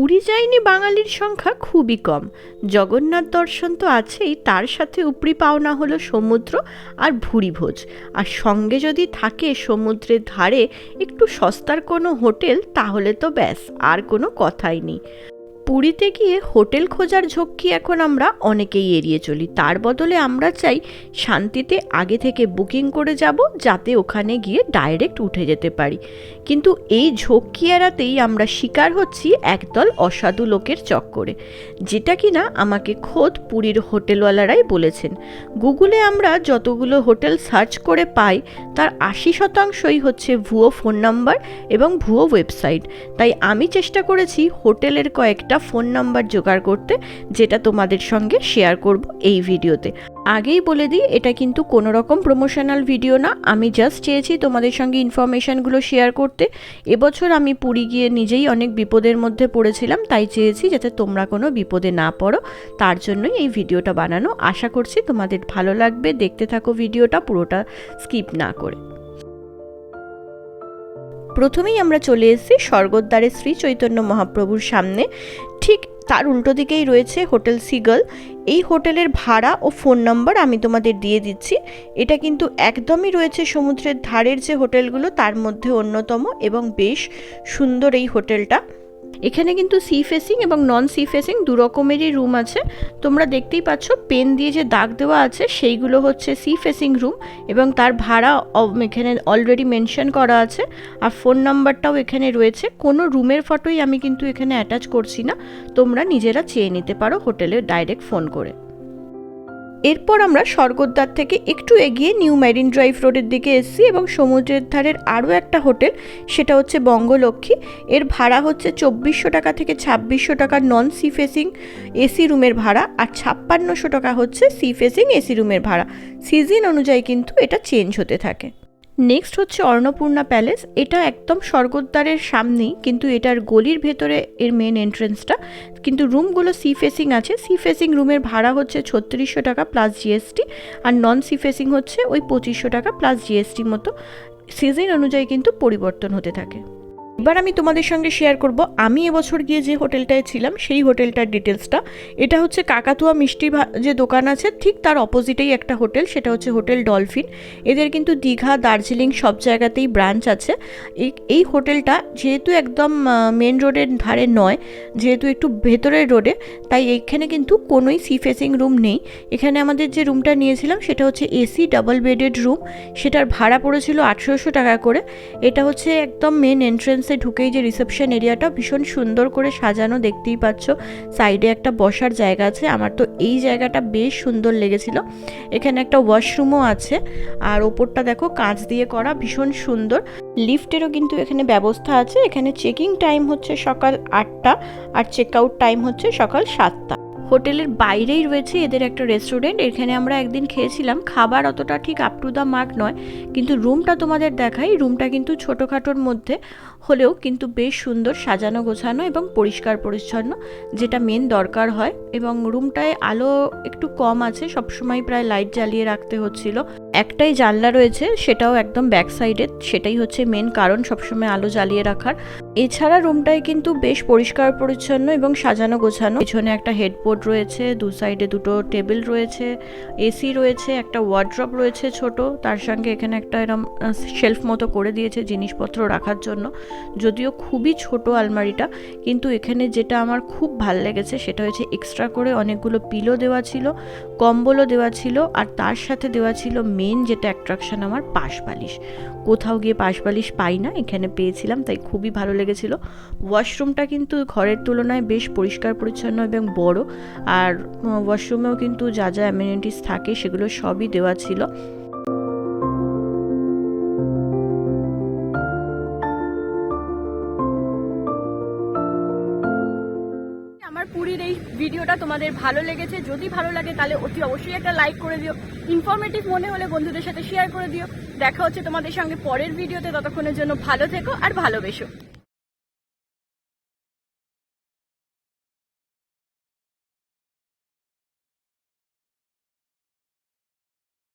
পুরী যায়নি বাঙালির সংখ্যা খুবই কম। জগন্নাথ দর্শন তো আছেই, তার সাথে উপরি পাওনা হলো সমুদ্র আর ভুরি ভোজ আর সঙ্গে যদি থাকে সমুদ্রের ধারে একটু সস্তার কোনো হোটেল, তাহলে তো ব্যাস, আর কোনো কথাই নেই। পুরীতে গিয়ে হোটেল খোঁজার ঝক্কি এখন আমরা অনেকেই এড়িয়ে চলি। তার বদলে আমরা চাই শান্তিতে আগে থেকে বুকিং করে যাব যাতে ওখানে গিয়ে ডাইরেক্ট উঠে যেতে পারি। কিন্তু এই ঝক্কি এড়াতেই আমরা শিকার হচ্ছি একদল অসাধু লোকের চক্করে, যেটা কিনা আমাকে খোদ পুরীর হোটেলওয়ালারাই বলেছেন। গুগলে আমরা যতগুলো হোটেল সার্চ করে পাই, তার আশি শতাংশই হচ্ছে ভুয়ো ফোন নাম্বার এবং ভুয়ো ওয়েবসাইট। তাই আমি চেষ্টা করেছি হোটেলের কয়েকটা ফোন নাম্বার জোগাড় করতে, যেটা তোমাদের সঙ্গে শেয়ার করব এই ভিডিওতে। আগেই বলে দিই, এটা কিন্তু কোনো রকম প্রমোশনাল ভিডিও না। আমি জাস্ট চেয়েছি তোমাদের সঙ্গে ইনফরমেশানগুলো শেয়ার করতে। এবছর আমি পুরী গিয়ে নিজেই অনেক বিপদের মধ্যে পড়েছিলাম, তাই চেয়েছি যাতে তোমরা কোনো বিপদে না পড়ো। তার জন্যই এই ভিডিওটা বানানো। আশা করছি তোমাদের ভালো লাগবে। দেখতে থাকো ভিডিওটা, পুরোটা স্কিপ না করে। প্রথমেই আমরা চলে এসেছি স্বর্গদ্বারে শ্রী চৈতন্য মহাপ্রভুর সামনে। ঠিক তার উল্টো দিকেই রয়েছে হোটেল সিগল। এই হোটেলের ভাড়া ও ফোন নম্বর আমি তোমাদের দিয়ে দিচ্ছি। এটা কিন্তু একদমই রয়েছে সমুদ্রের ধারের যে হোটেলগুলো, তার মধ্যে অন্যতম এবং বেশ সুন্দর এই হোটেলটা। এখানে কিন্তু সি ফেসিং এবং নন সি ফেসিং দু রকমেরই রুম আছে। তোমরা দেখতেই পাচ্ছ পেন দিয়ে যে দাগ দেওয়া আছে, সেইগুলো হচ্ছে সি ফেসিং রুম এবং তার ভাড়া এখানে অলরেডি মেনশন করা আছে। আর ফোন নাম্বারটাও এখানে রয়েছে। কোনো রুমের ফটোই আমি কিন্তু এখানে অ্যাটাচ করছি না। তোমরা নিজেরা চেয়ে নিতে পারো হোটেলে ডাইরেক্ট ফোন করে। এরপর আমরা স্বর্গদ্বার থেকে একটু এগিয়ে নিউ ম্যারিন ড্রাইভ রোডের দিকে এসেছি এবং সমুদ্রের ধারের আরও একটা হোটেল, সেটা হচ্ছে বঙ্গলক্ষ্মী। এর ভাড়া হচ্ছে চব্বিশশো টাকা থেকে ছাব্বিশশো টাকা নন সি ফেসিং এসি রুমের ভাড়া আর ছাপ্পান্নশো টাকা হচ্ছে সি ফেসিং এসি রুমের ভাড়া। সিজন অনুযায়ী কিন্তু এটা চেঞ্জ হতে থাকে। নেক্সট হচ্ছে অন্নপূর্ণা প্যালেস। এটা একদম স্বর্গদ্বারের সামনেই, কিন্তু এটার গলির ভেতরে এর মেন এন্ট্রেন্সটা কিন্তু রুমগুলো সি ফেসিং আছে। সি ফেসিং রুমের ভাড়া হচ্ছে ছত্রিশশো টাকা প্লাস জিএসটি আর নন সি ফেসিং হচ্ছে ওই পঁচিশশো টাকা প্লাস জিএসটি মতো। সিজন অনুযায়ী কিন্তু পরিবর্তন হতে থাকে। এবার আমি তোমাদের সঙ্গে শেয়ার করব, আমি এবছর গিয়ে যে হোটেলটায় ছিলাম, সেই হোটেলটার ডিটেলসটা এটা হচ্ছে কাকাতুয়া মিষ্টি যে দোকান আছে, ঠিক তার অপোজিটেই একটা হোটেল, সেটা হচ্ছে হোটেল ডলফিন। এদের কিন্তু দীঘা, দার্জিলিং সব জায়গাতেই ব্রাঞ্চ আছে। এই হোটেলটা যেহেতু একদম মেন রোডের ধারে নয়, যেহেতু একটু ভেতরের রোডে তাই এখানে কিন্তু কোনোই সি ফেসিং রুম নেই। এখানে আমাদের যে রুমটা নিয়েছিলাম, সেটা হচ্ছে এসি ডাবল বেডেড রুম সেটার ভাড়া পড়েছিল আঠেরোশো টাকা করে। এটা হচ্ছে একদম মেন এন্ট্রেন্সে ঢুকেই যে রিসেপশন এরিয়াটা ভীষণ সুন্দর করে সাজানো, দেখতেই পাচ্ছ। সাইডে একটা বসার জায়গা আছে। আমার তো এই জায়গাটা বেশ সুন্দর লেগেছিল। এখানে একটা ওয়াশরুমও আছে। আর ওপরটা দেখো, কাঁচ দিয়ে করা, ভীষণ সুন্দর। লিফটেরও কিন্তু এখানে ব্যবস্থা আছে। এখানে চেকিং টাইম হচ্ছে সকাল আটটা আর চেক আউট টাইম হচ্ছে সকাল সাতটা। হোটেলের বাইরেই রয়েছে এদের একটা রেস্টুরেন্ট এখানে আমরা একদিন খেয়েছিলাম। খাবার অতটা ঠিক আপ টু দ্য মার্ক নয়। কিন্তু রুমটা তোমাদের দেখাই। রুমটা কিন্তু ছোটোখাটোর মধ্যে। হলেও কিন্তু বেশ সুন্দর সাজানো, গোছানো এবং পরিষ্কার পরিচ্ছন্ন, যেটা মেন দরকার হয় এবং রুমটায় আলো একটু কম আছে, সবসময় প্রায় লাইট জ্বালিয়ে রাখতে হচ্ছিল। একটাই জানলা রয়েছে, সেটাও একদম ব্যাক সাইডে সেটাই হচ্ছে মেন কারণ সবসময় আলো জ্বালিয়ে রাখার। এছাড়া রুমটায় কিন্তু বেশ পরিষ্কার পরিচ্ছন্ন এবং সাজানো, গোছানো। পিছনে একটা হেডবোর্ড রয়েছে, দু সাইডে দুটো টেবিল রয়েছে এসি রয়েছে, একটা ওয়ার্ড্রপ রয়েছে ছোট। তার সঙ্গে এখানে একটা এরম শেলফ মতো করে দিয়েছে জিনিসপত্র রাখার জন্য। যদিও খুবই ছোট আলমারিটা, কিন্তু এখানে যেটা আমার খুব ভালো লেগেছে সেটা হচ্ছে এক্সট্রা করে অনেকগুলো পিলো দেওয়া ছিল, কম্বলও দেওয়া ছিল, আর তার সাথে দেওয়া ছিল মেন যেটা অ্যাট্রাকশন আমার পাশ বালিশ কোথাও গিয়ে পাশ বালিশ পাই না, এখানে পেয়েছিলাম, তাই খুবই ভালো লেগেছিল। ওয়াশরুমটা কিন্তু ঘরের তুলনায় বেশ পরিষ্কার পরিচ্ছন্ন এবং বড়, আর ওয়াশরুমেও কিন্তু যা যা অ্যামিউনিটিস থাকে সেগুলো সবই দেওয়া ছিল। ভিডিওটা তোমাদের ভালো লেগেছে, যদি ভালো লাগে তাহলে অতি অবশ্যই একটা লাইক করে দিও। ইনফরমেটিভ মনে হলে বন্ধুদের সাথে শেয়ার করে দিও। দেখা হচ্ছে তোমাদের সঙ্গে পরের ভিডিওতে, ততক্ষণের জন্য ভালো থেকো আর ভালোবেসো।